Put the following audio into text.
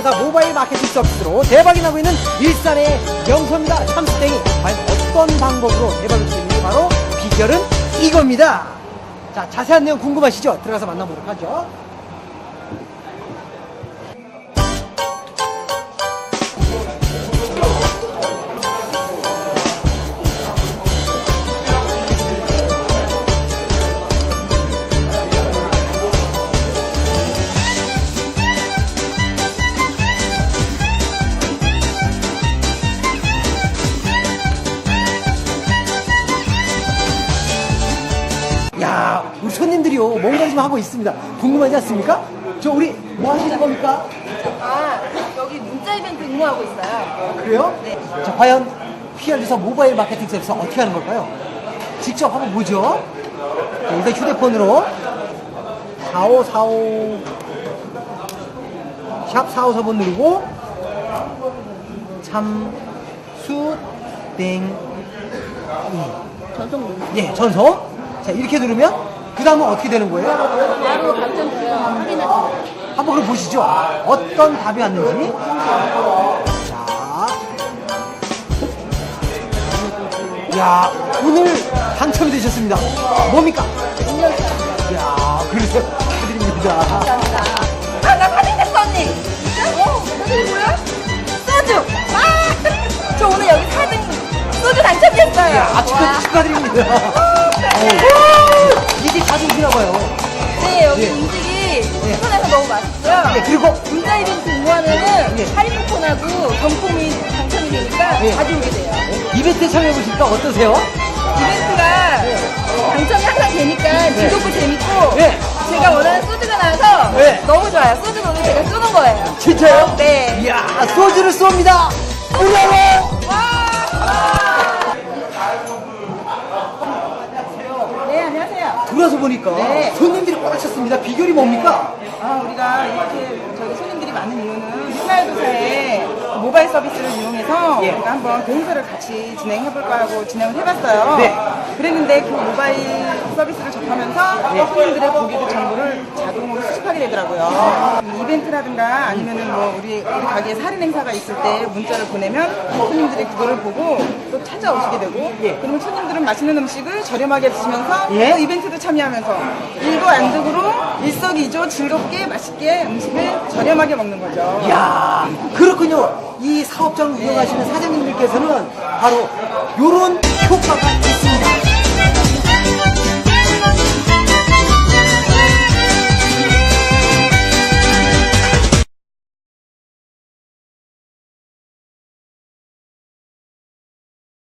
364 모바일 마케팅 서비스로 대박이 나고 있는 일산의 명소입니다. 참수땡이. 과연 어떤 방법으로 대박을 수 있는지 바로 비결은 이겁니다. 자, 자세한 내용 궁금하시죠? 들어가서 만나보도록 하죠. 손님들이요, 뭔가 좀 하고 있습니다. 궁금하지 않습니까? 저 우리 뭐 하시는 겁니까? 아, 여기 문자 이벤트 응모하고 있어요. 그래요? 네. 자, 과연 PR에서 모바일 마케팅 서비스 어떻게 하는 걸까요? 직접 한번 보죠. 자, 일단 휴대폰으로 4545 샵 4545번 누르고 참수 땡 전송 문자. 예, 전송. 자, 이렇게 누르면 그 다음은 어떻게 되는 거예요? 바로 확인하시면 한번 그럼 보시죠. 어떤 답이 왔는지. 자. 야, 오늘 당첨이 되셨습니다. 뭡니까? 야, 그래서 축하드립니다. 아, 나 사진 됐어, 언니! 어, 사진 뭐야? 소주! 아! 저 오늘 여기 사진, 소주 당첨됐어요. 야, 축하, 와. 축하드립니다. 이게 오시나 봐요. 네, 여기 예. 음식이 예. 신선해서 너무 맛있고요. 예, 그리고 문자 이벤트 응모하면은 예. 할인 쿠폰하고 경품이 당첨이 되니까 예. 자주 오게 돼요. 이벤트에 참여해보시니까 어떠세요? 이벤트가 당첨이 항상 되니까 즐겁고 재밌고 네. 제가 원하는 소주가 나와서 네. 너무 좋아요. 소주는 오늘 제가 쏘는 거예요. 진짜요? 네. 이야, 소주를 쏩니다. 무려워! 네, 안녕하세요. 들어와서 보니까 네. 손님들이 꽉 찼습니다. 비결이 뭡니까? 아, 우리가 이렇게 저희 손님들이 많은 이유는 스마일도사의 모바일 서비스를 이용해서 예. 우리가 한번 대행사를 같이 진행해볼까 하고 진행을 해봤어요. 네. 그랬는데 그 모바일 서비스를 접하면서 손님들의 고객의 정보를 자동으로 수집하게 되더라고요. 이 이벤트라든가 아니면은 뭐 우리, 우리 가게에 살인 행사가 있을 때 문자를 보내면 손님들이 그거를 보고 또 찾아오시게 되고 예. 그러면 손님들은 맛있는 음식을 저렴하게 드시면서 예. 또 이벤트도 참여하면서 일거양득으로 일석이조 즐겁게 맛있게 음식을 저렴하게 먹는 거죠. 이야, 그렇군요. 이 사업장을 운영하시는 사장님들께서는 바로 요런 효과가 있습니다.